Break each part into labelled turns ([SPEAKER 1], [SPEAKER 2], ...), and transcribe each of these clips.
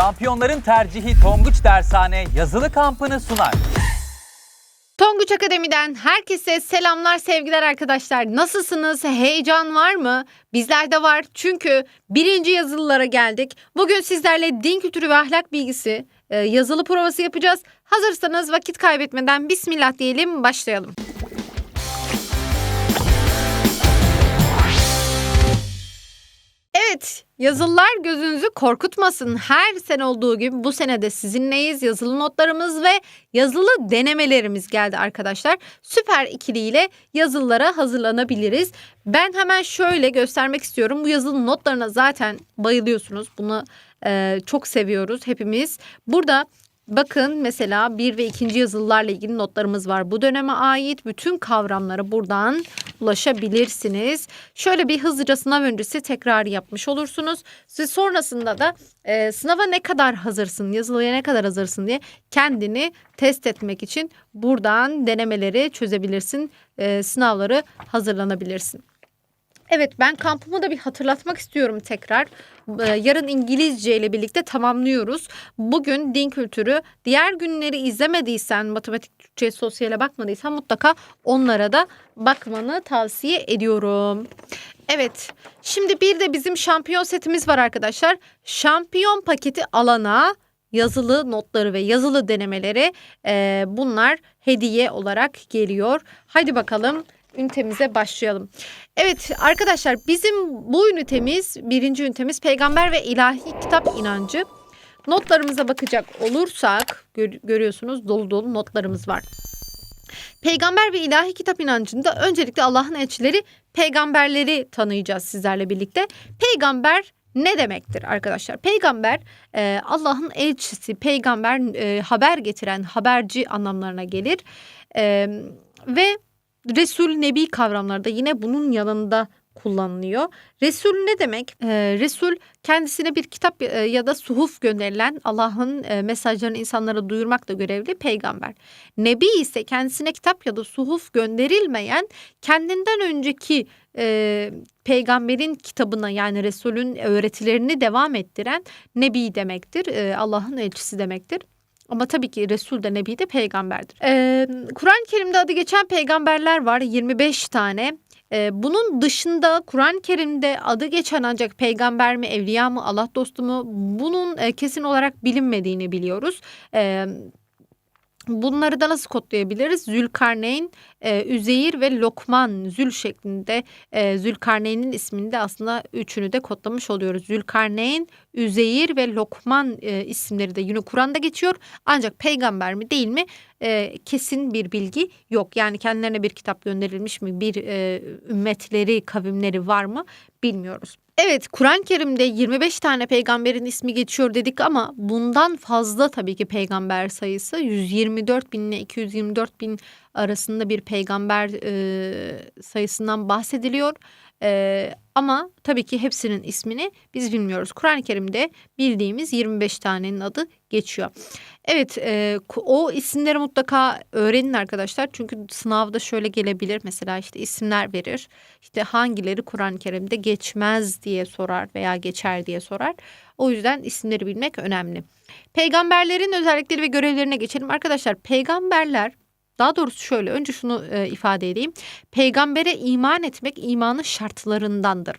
[SPEAKER 1] Şampiyonların tercihi Tonguç Dershane yazılı kampını sunar.
[SPEAKER 2] Tonguç Akademi'den herkese selamlar sevgiler arkadaşlar. Nasılsınız? Heyecan var mı? Bizlerde var çünkü birinci yazılılara geldik. Bugün sizlerle din kültürü ve ahlak bilgisi e, yazılı provası yapacağız. Hazırsanız vakit kaybetmeden Bismillah diyelim başlayalım. Evet, yazılılar gözünüzü korkutmasın. Her sene olduğu gibi bu sene de sizinleyiz. Yazılı notlarımız ve yazılı denemelerimiz geldi arkadaşlar. Süper ikiliyle yazılılara hazırlanabiliriz. Ben hemen şöyle göstermek istiyorum. Bu yazılı notlarına zaten bayılıyorsunuz. Bunu e, çok seviyoruz hepimiz. Burada Bakın mesela bir ve ikinci yazılılarla ilgili notlarımız var. Bu döneme ait bütün kavramlara buradan ulaşabilirsiniz. Şöyle bir hızlıca sınav öncesi tekrar yapmış olursunuz. Siz sonrasında da e, sınava ne kadar hazırsın, yazılıya ne kadar hazırsın diye kendini test etmek için buradan denemeleri çözebilirsin. E, sınavları hazırlanabilirsin. Evet ben kampımı da bir hatırlatmak istiyorum tekrar. Ee, Yarın İngilizce ile birlikte tamamlıyoruz. Bugün din kültürü. Diğer günleri izlemediysen, matematik, Türkçe, sosyale bakmadıysan mutlaka onlara da bakmanı tavsiye ediyorum. Evet şimdi bir de bizim şampiyon setimiz var arkadaşlar. Şampiyon paketi alana yazılı notları ve yazılı denemeleri e, bunlar hediye olarak geliyor. Haydi bakalım ünitemize başlayalım. Evet arkadaşlar bizim bu ünitemiz birinci ünitemiz peygamber ve ilahi kitap inancı. Notlarımıza bakacak olursak gör- görüyorsunuz dolu dolu notlarımız var. Peygamber ve ilahi kitap inancında öncelikle Allah'ın elçileri peygamberleri tanıyacağız sizlerle birlikte. Peygamber ne demektir arkadaşlar? Peygamber e, Allah'ın elçisi, peygamber e, haber getiren, haberci anlamlarına gelir. E, ve Resul, Nebi kavramları da yine bunun yanında kullanılıyor. Resul ne demek? Ee, Resul kendisine bir kitap e, ya da suhuf gönderilen Allah'ın e, mesajlarını insanlara duyurmakla görevli peygamber. Nebi ise kendisine kitap ya da suhuf gönderilmeyen kendinden önceki e, peygamberin kitabına yani Resul'ün öğretilerini devam ettiren Nebi demektir. E, Allah'ın elçisi demektir. Ama tabii ki Resul de Nebi de peygamberdir. Ee, Kur'an-ı Kerim'de adı geçen peygamberler var 25 tane. Ee, bunun dışında Kur'an-ı Kerim'de adı geçen ancak peygamber mi, evliya mı, Allah dostu mu bunun e, kesin olarak bilinmediğini biliyoruz. Ee, Bunları da nasıl kodlayabiliriz? Zülkarneyn, e, Üzeyir ve Lokman Zül şeklinde e, Zülkarneyn'in ismini de aslında üçünü de kodlamış oluyoruz. Zülkarneyn, Üzeyir ve Lokman e, isimleri de yine Kur'an'da geçiyor. Ancak peygamber mi değil mi e, kesin bir bilgi yok. Yani kendilerine bir kitap gönderilmiş mi, bir e, ümmetleri, kavimleri var mı bilmiyoruz. Evet Kur'an-ı Kerim'de 25 tane peygamberin ismi geçiyor dedik ama bundan fazla tabii ki peygamber sayısı. 124 bin ile 224 bin arasında bir peygamber e, sayısından bahsediliyor. E, ama tabii ki hepsinin ismini biz bilmiyoruz. Kur'an-ı Kerim'de bildiğimiz 25 tanenin adı geçiyor. Evet e, o isimleri mutlaka öğrenin arkadaşlar. Çünkü sınavda şöyle gelebilir. Mesela işte isimler verir. İşte hangileri Kur'an-ı Kerim'de geçmez diye sorar veya geçer diye sorar. O yüzden isimleri bilmek önemli. Peygamberlerin özellikleri ve görevlerine geçelim. Arkadaşlar peygamberler daha doğrusu şöyle önce şunu e, ifade edeyim. Peygambere iman etmek imanın şartlarındandır.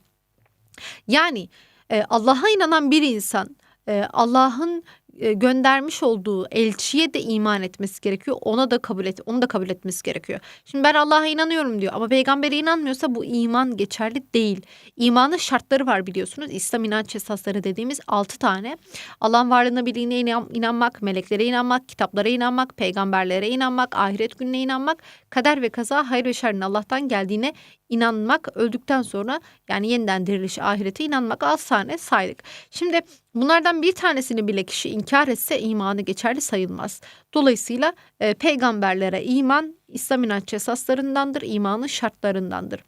[SPEAKER 2] Yani e, Allah'a inanan bir insan e, Allah'ın göndermiş olduğu elçiye de iman etmesi gerekiyor. Ona da kabul et, onu da kabul etmesi gerekiyor. Şimdi ben Allah'a inanıyorum diyor ama peygambere inanmıyorsa bu iman geçerli değil. İmanın şartları var biliyorsunuz. İslam inanç esasları dediğimiz altı tane. Allah'ın varlığına birliğine inan, inanmak, meleklere inanmak, kitaplara inanmak, peygamberlere inanmak, ahiret gününe inanmak, kader ve kaza, hayır ve şerrin Allah'tan geldiğine inanmak, öldükten sonra yani yeniden diriliş ahirete inanmak az tane saydık. Şimdi bunlardan bir tanesini bile kişi inkar etse imanı geçerli sayılmaz. Dolayısıyla e, peygamberlere iman İslam inanç esaslarındandır, imanın şartlarındandır.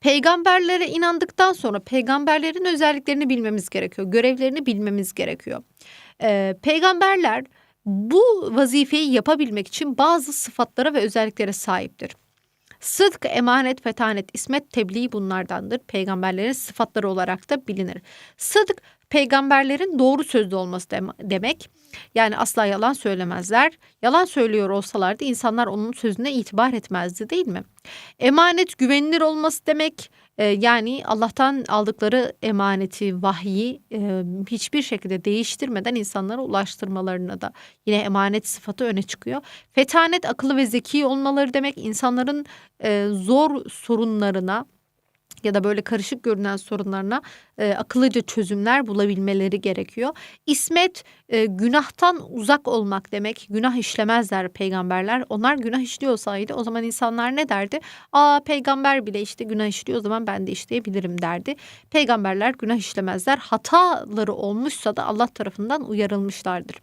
[SPEAKER 2] Peygamberlere inandıktan sonra peygamberlerin özelliklerini bilmemiz gerekiyor, görevlerini bilmemiz gerekiyor. E, peygamberler bu vazifeyi yapabilmek için bazı sıfatlara ve özelliklere sahiptir. Sıdk, emanet, fetanet, ismet, tebliğ bunlardandır. Peygamberlerin sıfatları olarak da bilinir. Sıdk peygamberlerin doğru sözlü olması dem- demek. Yani asla yalan söylemezler. Yalan söylüyor olsalardı insanlar onun sözüne itibar etmezdi değil mi? Emanet güvenilir olması demek. e, yani Allah'tan aldıkları emaneti, vahyi e, hiçbir şekilde değiştirmeden insanlara ulaştırmalarına da yine emanet sıfatı öne çıkıyor. Fetanet akıllı ve zeki olmaları demek insanların e, zor sorunlarına ya da böyle karışık görünen sorunlarına e, akıllıca çözümler bulabilmeleri gerekiyor. İsmet e, günahtan uzak olmak demek. Günah işlemezler peygamberler. Onlar günah işliyorsaydı o zaman insanlar ne derdi? Aa peygamber bile işte günah işliyor o zaman ben de işleyebilirim derdi. Peygamberler günah işlemezler. Hataları olmuşsa da Allah tarafından uyarılmışlardır.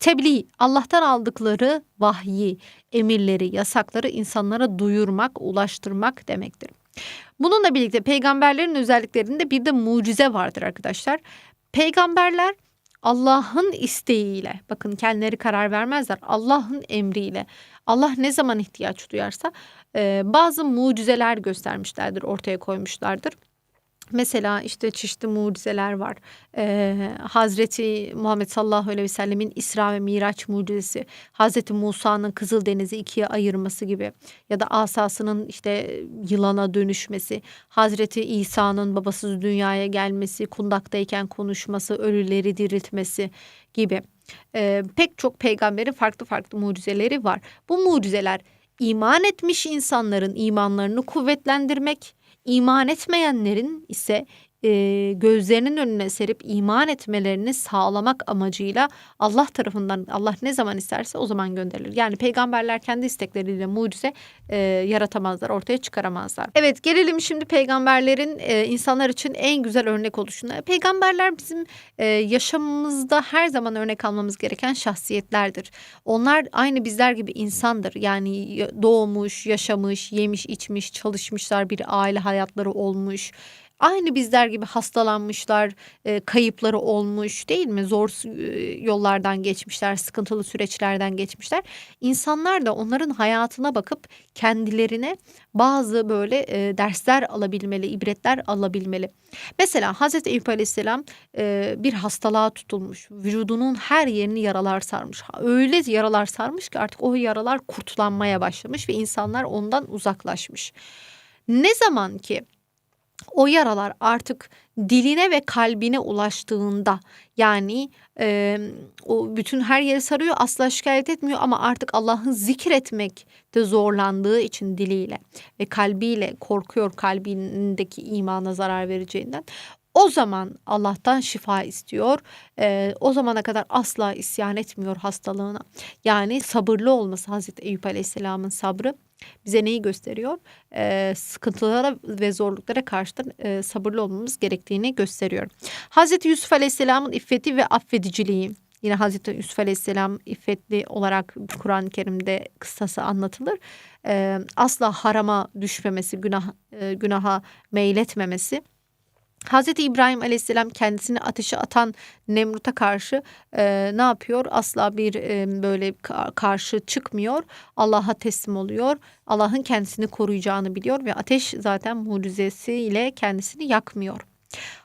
[SPEAKER 2] Tebliğ Allah'tan aldıkları vahyi, emirleri, yasakları insanlara duyurmak, ulaştırmak demektir. Bununla birlikte peygamberlerin özelliklerinde bir de mucize vardır arkadaşlar. Peygamberler Allah'ın isteğiyle bakın kendileri karar vermezler Allah'ın emriyle Allah ne zaman ihtiyaç duyarsa e, bazı mucizeler göstermişlerdir ortaya koymuşlardır. Mesela işte çeşitli mucizeler var. Ee, Hazreti Muhammed sallallahu aleyhi ve sellemin İsra ve Miraç mucizesi. Hazreti Musa'nın Kızıldeniz'i ikiye ayırması gibi. Ya da asasının işte yılana dönüşmesi. Hazreti İsa'nın babasız dünyaya gelmesi. Kundaktayken konuşması. Ölüleri diriltmesi gibi. Ee, pek çok peygamberin farklı farklı mucizeleri var. Bu mucizeler iman etmiş insanların imanlarını kuvvetlendirmek İman etmeyenlerin ise e, gözlerinin önüne serip iman etmelerini sağlamak amacıyla Allah tarafından Allah ne zaman isterse o zaman gönderilir. Yani peygamberler kendi istekleriyle mucize e, yaratamazlar, ortaya çıkaramazlar. Evet gelelim şimdi peygamberlerin e, insanlar için en güzel örnek oluşuna. Peygamberler bizim e, yaşamımızda her zaman örnek almamız gereken şahsiyetlerdir. Onlar aynı bizler gibi insandır. Yani doğmuş, yaşamış, yemiş, içmiş, çalışmışlar, bir aile hayatları olmuş. Aynı bizler gibi hastalanmışlar, e, kayıpları olmuş değil mi? Zor e, yollardan geçmişler, sıkıntılı süreçlerden geçmişler. İnsanlar da onların hayatına bakıp kendilerine bazı böyle e, dersler alabilmeli, ibretler alabilmeli. Mesela Hazreti Eyüp Aleyhisselam e, bir hastalığa tutulmuş. Vücudunun her yerini yaralar sarmış. Öyle yaralar sarmış ki artık o yaralar kurtlanmaya başlamış ve insanlar ondan uzaklaşmış. Ne zaman ki o yaralar artık diline ve kalbine ulaştığında yani e, o bütün her yeri sarıyor asla şikayet etmiyor ama artık Allah'ı zikretmekte zorlandığı için diliyle ve kalbiyle korkuyor kalbindeki imana zarar vereceğinden o zaman Allah'tan şifa istiyor. Ee, o zamana kadar asla isyan etmiyor hastalığına. Yani sabırlı olması Hazreti Eyüp Aleyhisselam'ın sabrı bize neyi gösteriyor? Ee, sıkıntılara ve zorluklara karşı e, sabırlı olmamız gerektiğini gösteriyor. Hazreti Yusuf Aleyhisselam'ın iffeti ve affediciliği. Yine Hazreti Yusuf Aleyhisselam iffetli olarak Kur'an-ı Kerim'de kıssası anlatılır. Ee, asla harama düşmemesi, günah e, günaha meyletmemesi. Hazreti İbrahim Aleyhisselam kendisini ateşe atan Nemrut'a karşı e, ne yapıyor? Asla bir e, böyle ka- karşı çıkmıyor. Allah'a teslim oluyor. Allah'ın kendisini koruyacağını biliyor ve ateş zaten mucizesiyle kendisini yakmıyor.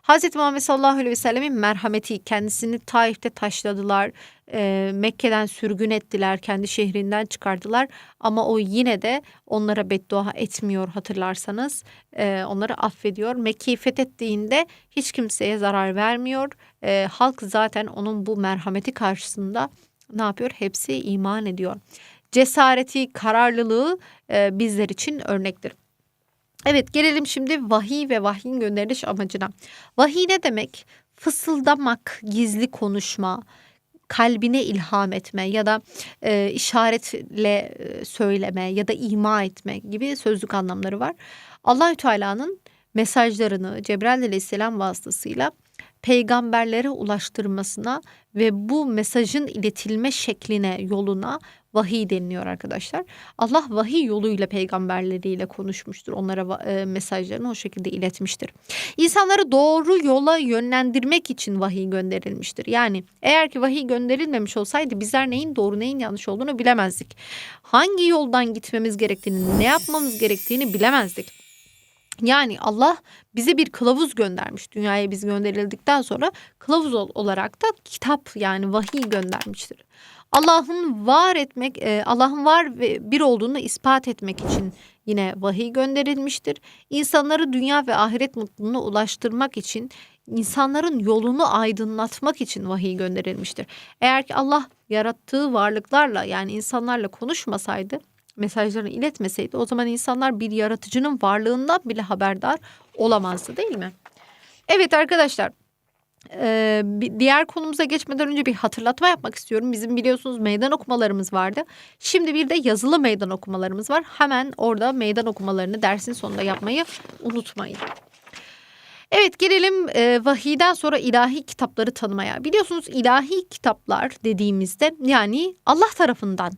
[SPEAKER 2] Hazreti Muhammed sallallahu aleyhi ve sellemin merhameti kendisini Taif'te taşladılar. E, Mekke'den sürgün ettiler. Kendi şehrinden çıkardılar. Ama o yine de onlara beddua etmiyor hatırlarsanız. E, onları affediyor. Mekke'yi fethettiğinde hiç kimseye zarar vermiyor. E, halk zaten onun bu merhameti karşısında ne yapıyor? Hepsi iman ediyor. Cesareti, kararlılığı e, bizler için örnektir. Evet gelelim şimdi vahiy ve vahyin gönderiliş amacına. Vahiy ne demek? Fısıldamak, gizli konuşma, kalbine ilham etme ya da e, işaretle e, söyleme ya da ima etme gibi sözlük anlamları var. Allahü Teala'nın mesajlarını Cebrail Aleyhisselam vasıtasıyla peygamberlere ulaştırmasına ve bu mesajın iletilme şekline, yoluna vahiy deniliyor arkadaşlar. Allah vahiy yoluyla peygamberleriyle konuşmuştur. Onlara e, mesajlarını o şekilde iletmiştir. İnsanları doğru yola yönlendirmek için vahiy gönderilmiştir. Yani eğer ki vahiy gönderilmemiş olsaydı bizler neyin doğru neyin yanlış olduğunu bilemezdik. Hangi yoldan gitmemiz gerektiğini, ne yapmamız gerektiğini bilemezdik. Yani Allah bize bir kılavuz göndermiş. Dünyaya biz gönderildikten sonra kılavuz ol- olarak da kitap yani vahiy göndermiştir. Allah'ın var etmek, e, Allah'ın var ve bir olduğunu ispat etmek için yine vahiy gönderilmiştir. İnsanları dünya ve ahiret mutluluğuna ulaştırmak için, insanların yolunu aydınlatmak için vahiy gönderilmiştir. Eğer ki Allah yarattığı varlıklarla yani insanlarla konuşmasaydı, mesajlarını iletmeseydi o zaman insanlar bir yaratıcının varlığından bile haberdar olamazdı değil mi? Evet arkadaşlar ee, diğer konumuza geçmeden önce bir hatırlatma yapmak istiyorum. Bizim biliyorsunuz meydan okumalarımız vardı. Şimdi bir de yazılı meydan okumalarımız var. Hemen orada meydan okumalarını dersin sonunda yapmayı unutmayın. Evet gelelim e, vahiyden sonra ilahi kitapları tanımaya. Biliyorsunuz ilahi kitaplar dediğimizde yani Allah tarafından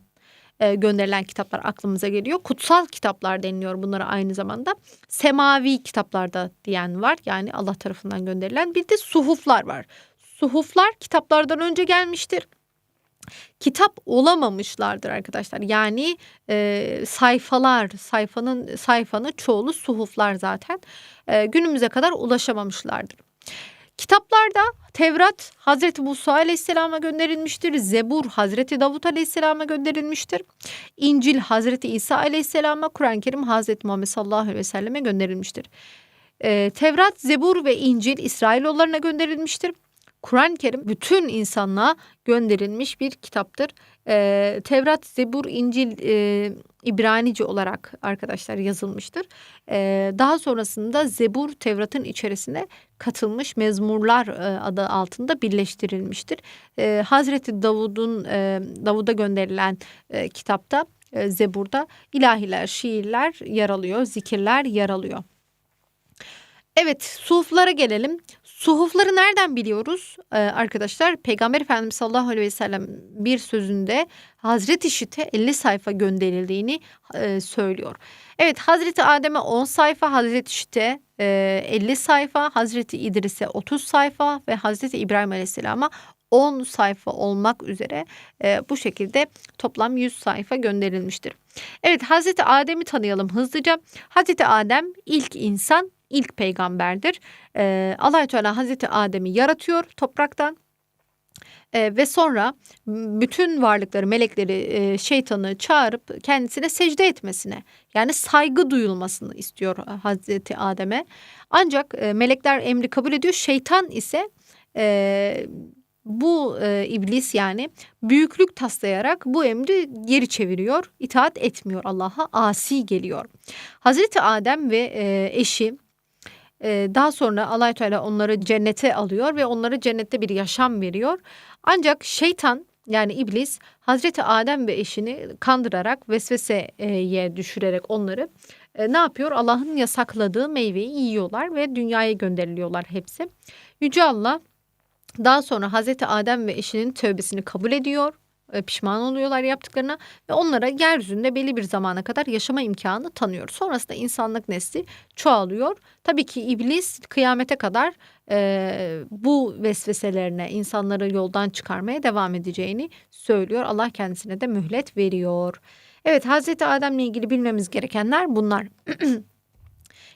[SPEAKER 2] e, gönderilen kitaplar aklımıza geliyor. Kutsal kitaplar deniliyor bunlara aynı zamanda. Semavi kitaplarda diyen var. Yani Allah tarafından gönderilen. Bir de suhuflar var. Suhuflar kitaplardan önce gelmiştir. Kitap olamamışlardır arkadaşlar. Yani e, sayfalar, sayfanın sayfanın çoğulu suhuflar zaten. E, günümüze kadar ulaşamamışlardır. Kitaplarda Tevrat Hazreti Musa Aleyhisselam'a gönderilmiştir. Zebur Hazreti Davut Aleyhisselam'a gönderilmiştir. İncil Hazreti İsa Aleyhisselam'a, Kur'an-ı Kerim Hazreti Muhammed sallallahu aleyhi ve selleme gönderilmiştir. Ee, Tevrat, Zebur ve İncil İsrailoğullarına gönderilmiştir. Kur'an-ı Kerim bütün insanlığa gönderilmiş bir kitaptır. Ee, Tevrat, Zebur, İncil e, İbranice olarak arkadaşlar yazılmıştır. Ee, daha sonrasında Zebur Tevrat'ın içerisine katılmış mezmurlar e, adı altında birleştirilmiştir. Ee, Hazreti Davud'un e, Davud'a gönderilen e, kitapta e, Zebur'da ilahiler, şiirler yer alıyor, zikirler yer alıyor. Evet, suhuflara gelelim. Suhufları nereden biliyoruz Ee, arkadaşlar? Peygamber Efendimiz sallallahu aleyhi ve sellem bir sözünde Hazreti Şit'e 50 sayfa gönderildiğini e, söylüyor. Evet Hazreti Adem'e 10 sayfa, Hazreti Şit'e e, 50 sayfa, Hazreti İdris'e 30 sayfa ve Hazreti İbrahim Aleyhisselam'a 10 sayfa olmak üzere e, bu şekilde toplam 100 sayfa gönderilmiştir. Evet Hazreti Adem'i tanıyalım hızlıca. Hazreti Adem ilk insan, ilk peygamberdir. Ee, allah Teala Hazreti Adem'i yaratıyor topraktan. Ee, ve sonra bütün varlıkları, melekleri, e, şeytanı çağırıp kendisine secde etmesine yani saygı duyulmasını istiyor Hazreti Adem'e. Ancak e, melekler emri kabul ediyor. Şeytan ise e, bu e, iblis yani büyüklük taslayarak bu emri geri çeviriyor. İtaat etmiyor Allah'a asi geliyor. Hazreti Adem ve e, eşi e, daha sonra allah Teala onları cennete alıyor ve onlara cennette bir yaşam veriyor. Ancak şeytan yani iblis Hazreti Adem ve eşini kandırarak vesveseye düşürerek onları e, ne yapıyor? Allah'ın yasakladığı meyveyi yiyorlar ve dünyaya gönderiliyorlar hepsi. Yüce Allah daha sonra Hazreti Adem ve eşinin tövbesini kabul ediyor. E, Pişman oluyorlar yaptıklarına ve onlara yeryüzünde belli bir zamana kadar yaşama imkanı tanıyor. Sonrasında insanlık nesli çoğalıyor. Tabii ki iblis kıyamete kadar e, bu vesveselerine insanları yoldan çıkarmaya devam edeceğini söylüyor. Allah kendisine de mühlet veriyor. Evet Hazreti Adem'le ilgili bilmemiz gerekenler bunlar.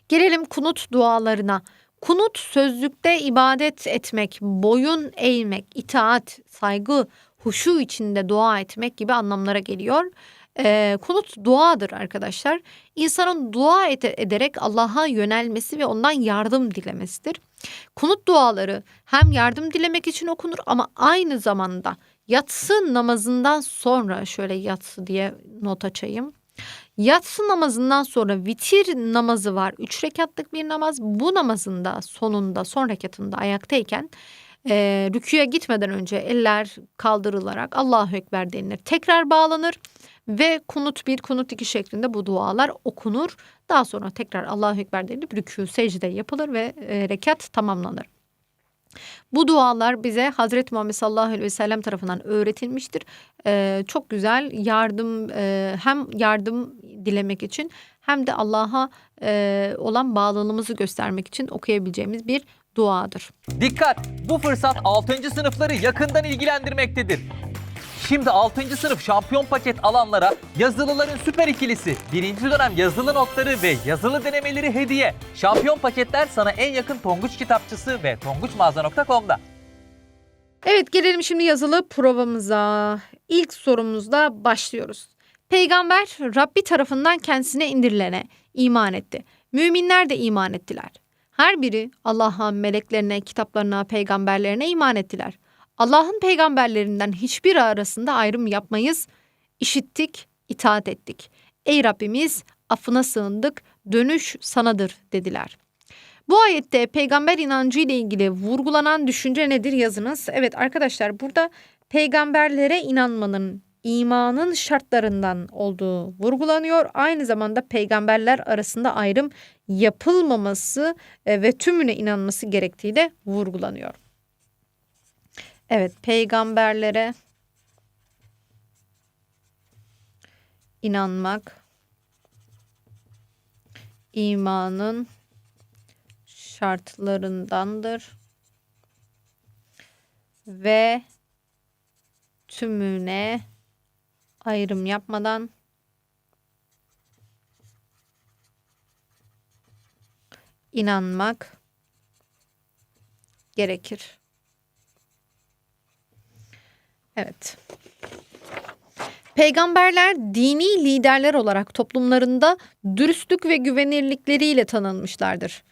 [SPEAKER 2] Gelelim kunut dualarına. Kunut sözlükte ibadet etmek, boyun eğmek, itaat, saygı, huşu içinde dua etmek gibi anlamlara geliyor. Ee, kunut duadır arkadaşlar. İnsanın dua ede- ederek Allah'a yönelmesi ve ondan yardım dilemesidir. Kunut duaları hem yardım dilemek için okunur ama aynı zamanda yatsı namazından sonra şöyle yatsı diye not açayım. Yatsı namazından sonra vitir namazı var. Üç rekatlık bir namaz. Bu namazın da sonunda son rekatında ayaktayken e, rüküye gitmeden önce eller kaldırılarak Allahu Ekber denilir. Tekrar bağlanır ve kunut bir kunut iki şeklinde bu dualar okunur. Daha sonra tekrar Allahu Ekber denilip rükû secde yapılır ve e, rekat tamamlanır. Bu dualar bize Hazreti Muhammed sallallahu aleyhi ve sellem tarafından öğretilmiştir. Ee, çok güzel yardım e, hem yardım dilemek için hem de Allah'a e, olan bağlılığımızı göstermek için okuyabileceğimiz bir duadır.
[SPEAKER 1] Dikkat! Bu fırsat 6. sınıfları yakından ilgilendirmektedir. Şimdi 6. sınıf şampiyon paket alanlara yazılıların süper ikilisi, birinci dönem yazılı notları ve yazılı denemeleri hediye. Şampiyon paketler sana en yakın Tonguç kitapçısı ve tonguçmağaza.com'da.
[SPEAKER 2] Evet gelelim şimdi yazılı provamıza. İlk sorumuzda başlıyoruz. Peygamber Rabbi tarafından kendisine indirilene iman etti. Müminler de iman ettiler. Her biri Allah'a, meleklerine, kitaplarına, peygamberlerine iman ettiler. Allah'ın peygamberlerinden hiçbiri arasında ayrım yapmayız. İşittik, itaat ettik. Ey Rabbimiz affına sığındık, dönüş sanadır dediler. Bu ayette peygamber inancı ile ilgili vurgulanan düşünce nedir yazınız. Evet arkadaşlar burada peygamberlere inanmanın imanın şartlarından olduğu vurgulanıyor. Aynı zamanda peygamberler arasında ayrım yapılmaması e, ve tümüne inanması gerektiği de vurgulanıyor. Evet peygamberlere inanmak imanın şartlarındandır ve tümüne ayrım yapmadan inanmak gerekir. Evet. Peygamberler dini liderler olarak toplumlarında dürüstlük ve güvenirlikleriyle tanınmışlardır.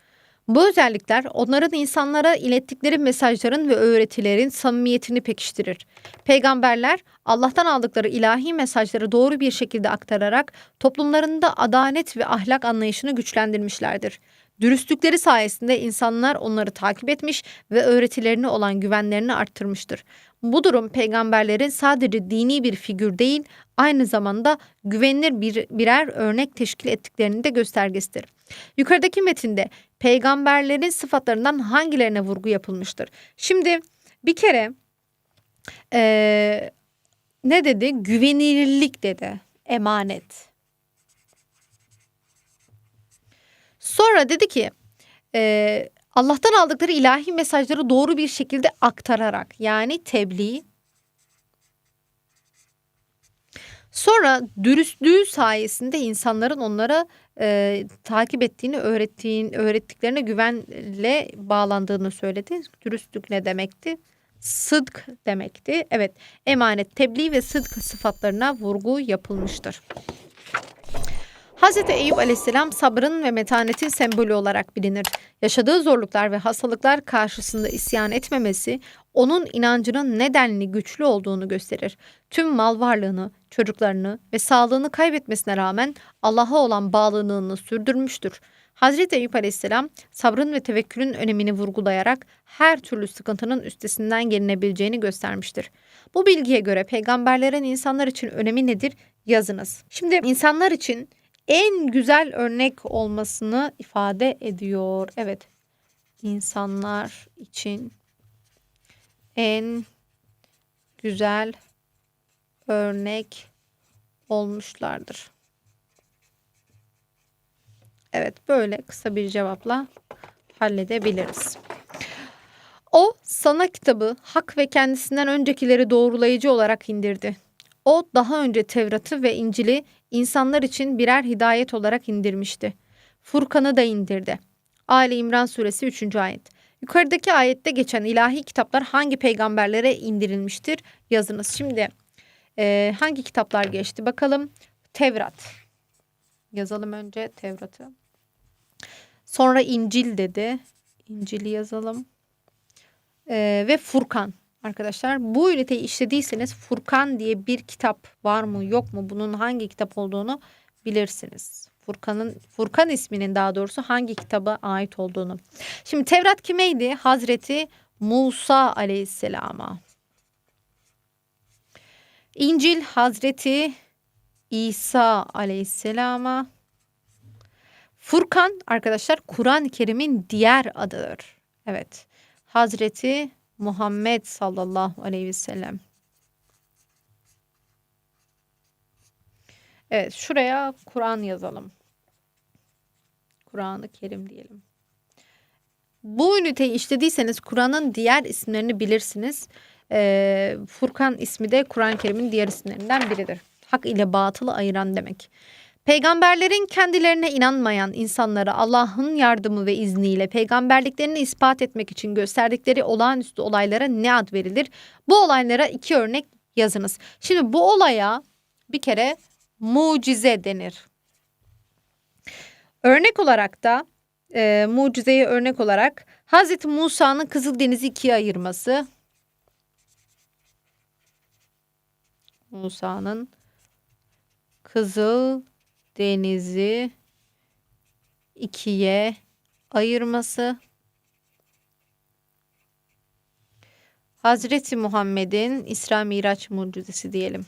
[SPEAKER 2] Bu özellikler onların insanlara ilettikleri mesajların ve öğretilerin samimiyetini pekiştirir. Peygamberler Allah'tan aldıkları ilahi mesajları doğru bir şekilde aktararak toplumlarında adalet ve ahlak anlayışını güçlendirmişlerdir. Dürüstlükleri sayesinde insanlar onları takip etmiş ve öğretilerine olan güvenlerini arttırmıştır. Bu durum peygamberlerin sadece dini bir figür değil, aynı zamanda güvenilir bir, birer örnek teşkil ettiklerinin de göstergesidir. Yukarıdaki metinde peygamberlerin sıfatlarından hangilerine vurgu yapılmıştır? Şimdi bir kere eee, ne dedi? Güvenilirlik dedi. Emanet. Sonra dedi ki eee, Allah'tan aldıkları ilahi mesajları doğru bir şekilde aktararak yani tebliğ. Sonra dürüstlüğü sayesinde insanların onlara e, takip ettiğini, öğrettiğin, öğrettiklerine güvenle bağlandığını söyledi. Dürüstlük ne demekti? Sıdk demekti. Evet, emanet, tebliğ ve sıdk sıfatlarına vurgu yapılmıştır. Hz. Eyüp aleyhisselam sabrın ve metanetin sembolü olarak bilinir. Yaşadığı zorluklar ve hastalıklar karşısında isyan etmemesi onun inancının nedenli güçlü olduğunu gösterir. Tüm mal varlığını, çocuklarını ve sağlığını kaybetmesine rağmen Allah'a olan bağlılığını sürdürmüştür. Hazreti Eyüp Aleyhisselam sabrın ve tevekkülün önemini vurgulayarak her türlü sıkıntının üstesinden gelinebileceğini göstermiştir. Bu bilgiye göre peygamberlerin insanlar için önemi nedir? Yazınız. Şimdi insanlar için en güzel örnek olmasını ifade ediyor. Evet. insanlar için en güzel örnek olmuşlardır. Evet, böyle kısa bir cevapla halledebiliriz. O sana kitabı hak ve kendisinden öncekileri doğrulayıcı olarak indirdi. O daha önce Tevrat'ı ve İncil'i insanlar için birer hidayet olarak indirmişti. Furkan'ı da indirdi. Ali İmran suresi 3. ayet. Yukarıdaki ayette geçen ilahi kitaplar hangi peygamberlere indirilmiştir? Yazınız. Şimdi e, hangi kitaplar geçti? Bakalım. Tevrat. Yazalım önce Tevrat'ı. Sonra İncil dedi. İncil'i yazalım. E, ve Furkan arkadaşlar. Bu üniteyi işlediyseniz Furkan diye bir kitap var mı yok mu bunun hangi kitap olduğunu bilirsiniz. Furkan'ın Furkan isminin daha doğrusu hangi kitaba ait olduğunu. Şimdi Tevrat kimeydi? Hazreti Musa Aleyhisselam'a. İncil Hazreti İsa Aleyhisselam'a. Furkan arkadaşlar Kur'an-ı Kerim'in diğer adıdır. Evet. Hazreti Muhammed sallallahu aleyhi ve sellem. Evet şuraya Kur'an yazalım. Kur'an-ı Kerim diyelim. Bu üniteyi işlediyseniz Kur'an'ın diğer isimlerini bilirsiniz. Ee, Furkan ismi de Kur'an-ı Kerim'in diğer isimlerinden biridir. Hak ile batılı ayıran demek. Peygamberlerin kendilerine inanmayan insanlara Allah'ın yardımı ve izniyle peygamberliklerini ispat etmek için gösterdikleri olağanüstü olaylara ne ad verilir? Bu olaylara iki örnek yazınız. Şimdi bu olaya bir kere mucize denir. Örnek olarak da e, mucizeye örnek olarak Hazreti Musa'nın Kızıldeniz'i ikiye ayırması. Musa'nın Kızıl Denizi ikiye ayırması. Hazreti Muhammed'in İsra Miraç mucizesi diyelim.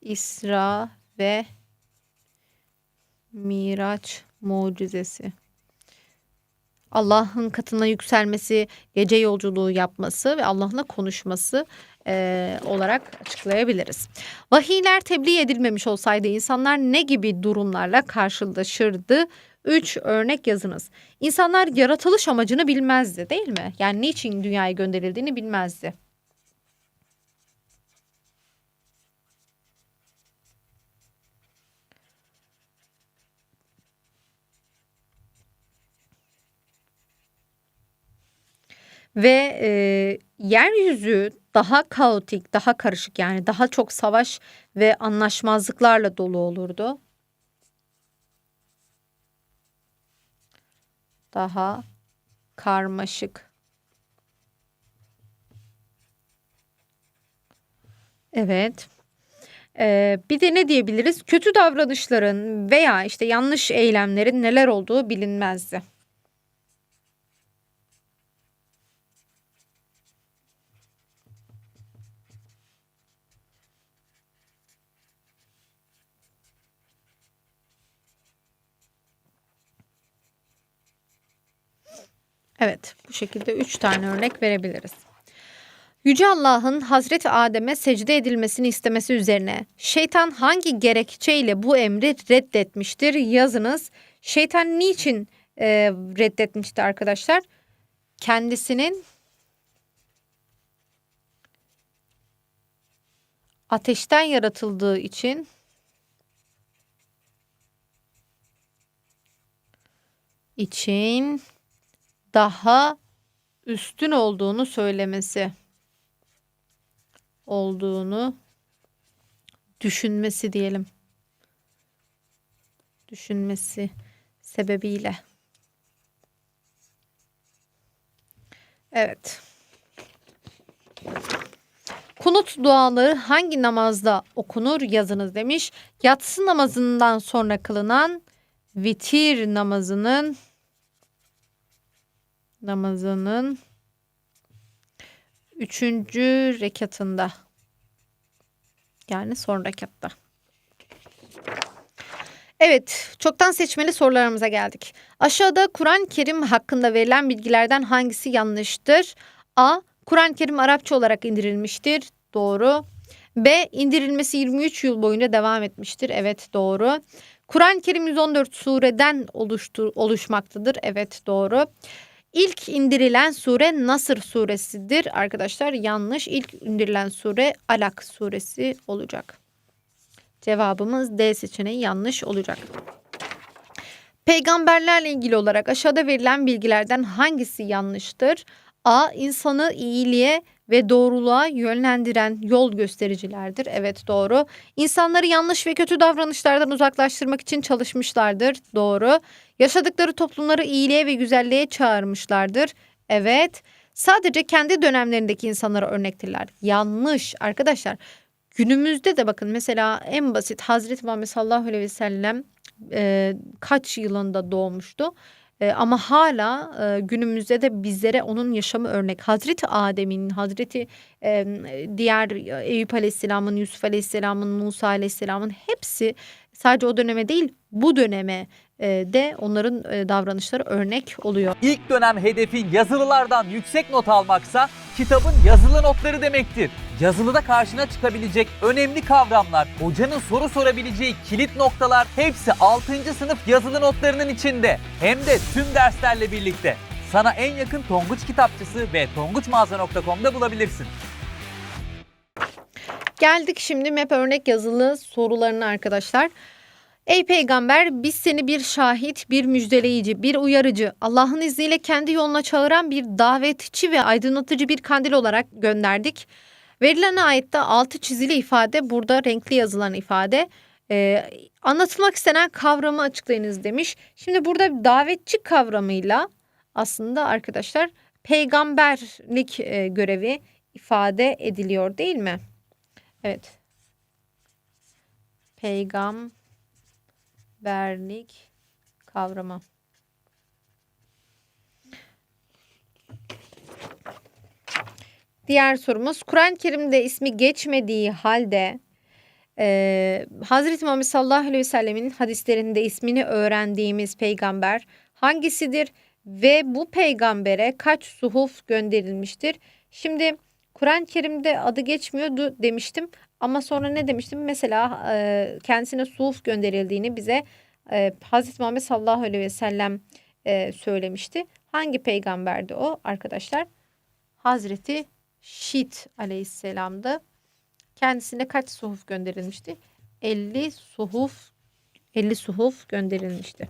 [SPEAKER 2] İsra ve Miraç mucizesi. Allah'ın katına yükselmesi, gece yolculuğu yapması ve Allah'la konuşması eee, olarak açıklayabiliriz. Vahiyler tebliğ edilmemiş olsaydı insanlar ne gibi durumlarla karşılaşırdı? Üç örnek yazınız. İnsanlar yaratılış amacını bilmezdi değil mi? Yani niçin dünyaya gönderildiğini bilmezdi. Ve e, yeryüzü daha kaotik, daha karışık yani daha çok savaş ve anlaşmazlıklarla dolu olurdu. Daha karmaşık. Evet. Ee, bir de ne diyebiliriz? Kötü davranışların veya işte yanlış eylemlerin neler olduğu bilinmezdi. Evet, bu şekilde üç tane örnek verebiliriz. Yüce Allah'ın Hazreti Adem'e secde edilmesini istemesi üzerine şeytan hangi gerekçeyle bu emri reddetmiştir? Yazınız. Şeytan niçin e, reddetmişti arkadaşlar? Kendisinin ateşten yaratıldığı için için daha üstün olduğunu söylemesi olduğunu düşünmesi diyelim. Düşünmesi sebebiyle. Evet. Kunut duaları hangi namazda okunur yazınız demiş. Yatsı namazından sonra kılınan vitir namazının namazının üçüncü rekatında yani son rekatta. Evet, çoktan seçmeli sorularımıza geldik. Aşağıda Kur'an-ı Kerim hakkında verilen bilgilerden hangisi yanlıştır? A. Kur'an-ı Kerim Arapça olarak indirilmiştir. Doğru. B. İndirilmesi 23 yıl boyunca devam etmiştir. Evet, doğru. Kur'an-ı Kerim 114 sureden oluştur, oluşmaktadır. Evet, doğru. İlk indirilen sure Nasır suresidir arkadaşlar. Yanlış. İlk indirilen sure Alak suresi olacak. Cevabımız D seçeneği yanlış olacak. Peygamberlerle ilgili olarak aşağıda verilen bilgilerden hangisi yanlıştır? A. insanı iyiliğe ve doğruluğa yönlendiren yol göstericilerdir. Evet doğru. İnsanları yanlış ve kötü davranışlardan uzaklaştırmak için çalışmışlardır. Doğru. Yaşadıkları toplumları iyiliğe ve güzelliğe çağırmışlardır. Evet. Sadece kendi dönemlerindeki insanlara örnektirler. Yanlış arkadaşlar. Günümüzde de bakın mesela en basit Hazreti Muhammed sallallahu aleyhi ve sellem e, kaç yılında doğmuştu? E, ama hala e, günümüzde de bizlere onun yaşamı örnek. Hazreti Adem'in, Hazreti e, diğer Eyüp Aleyhisselam'ın, Yusuf Aleyhisselam'ın, Musa Aleyhisselam'ın hepsi sadece o döneme değil bu döneme de onların e, davranışları örnek oluyor.
[SPEAKER 1] İlk dönem hedefin yazılılardan yüksek not almaksa kitabın yazılı notları demektir. Yazılıda karşına çıkabilecek önemli kavramlar, hocanın soru sorabileceği kilit noktalar hepsi 6. sınıf yazılı notlarının içinde. Hem de tüm derslerle birlikte. sana en yakın Tonguç kitapçısı ve tonguçmağaza.com'da bulabilirsin.
[SPEAKER 2] Geldik şimdi map örnek yazılı sorularına arkadaşlar. Ey peygamber biz seni bir şahit, bir müjdeleyici, bir uyarıcı, Allah'ın izniyle kendi yoluna çağıran bir davetçi ve aydınlatıcı bir kandil olarak gönderdik. Verilen ayette altı çizili ifade burada renkli yazılan ifade. Ee, anlatılmak istenen kavramı açıklayınız demiş. Şimdi burada davetçi kavramıyla aslında arkadaşlar peygamberlik e, görevi ifade ediliyor değil mi? Evet. Peygamberlik kavramı. Diğer sorumuz Kur'an-ı Kerim'de ismi geçmediği halde e, Hazreti Muhammed sallallahu aleyhi ve sellemin hadislerinde ismini öğrendiğimiz peygamber hangisidir ve bu peygambere kaç suhuf gönderilmiştir? Şimdi Kur'an-ı Kerim'de adı geçmiyordu demiştim ama sonra ne demiştim? Mesela e, kendisine suhuf gönderildiğini bize e, Hazreti Muhammed sallallahu aleyhi ve sellem e, söylemişti. Hangi peygamberdi o arkadaşlar? Hazreti Şit aleyhisselamdı. Kendisine kaç suhuf gönderilmişti? 50 suhuf 50 suhuf gönderilmişti.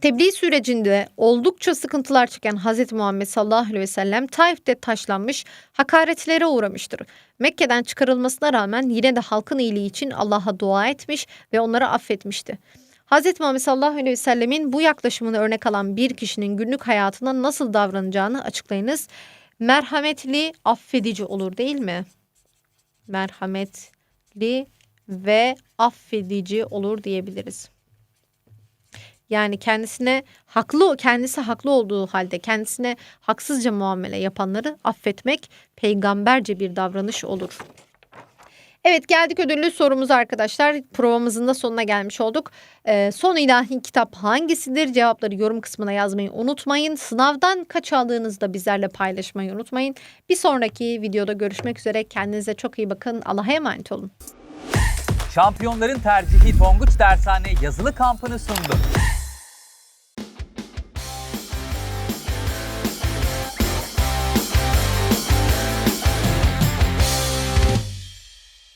[SPEAKER 2] Tebliğ sürecinde oldukça sıkıntılar çeken Hz. Muhammed sallallahu aleyhi ve sellem Taif'te taşlanmış, hakaretlere uğramıştır. Mekke'den çıkarılmasına rağmen yine de halkın iyiliği için Allah'a dua etmiş ve onları affetmişti. Hz. Muhammed sallallahu aleyhi ve sellemin bu yaklaşımını örnek alan bir kişinin günlük hayatında nasıl davranacağını açıklayınız. Merhametli, affedici olur değil mi? Merhametli ve affedici olur diyebiliriz. Yani kendisine haklı kendisi haklı olduğu halde kendisine haksızca muamele yapanları affetmek peygamberce bir davranış olur. Evet geldik ödüllü sorumuza arkadaşlar. Provamızın da sonuna gelmiş olduk. Ee, son ilahi kitap hangisidir? Cevapları yorum kısmına yazmayı unutmayın. Sınavdan kaç aldığınızı da bizlerle paylaşmayı unutmayın. Bir sonraki videoda görüşmek üzere. Kendinize çok iyi bakın. Allah'a emanet olun.
[SPEAKER 1] Şampiyonların tercihi Tonguç Dershane yazılı kampını sundu.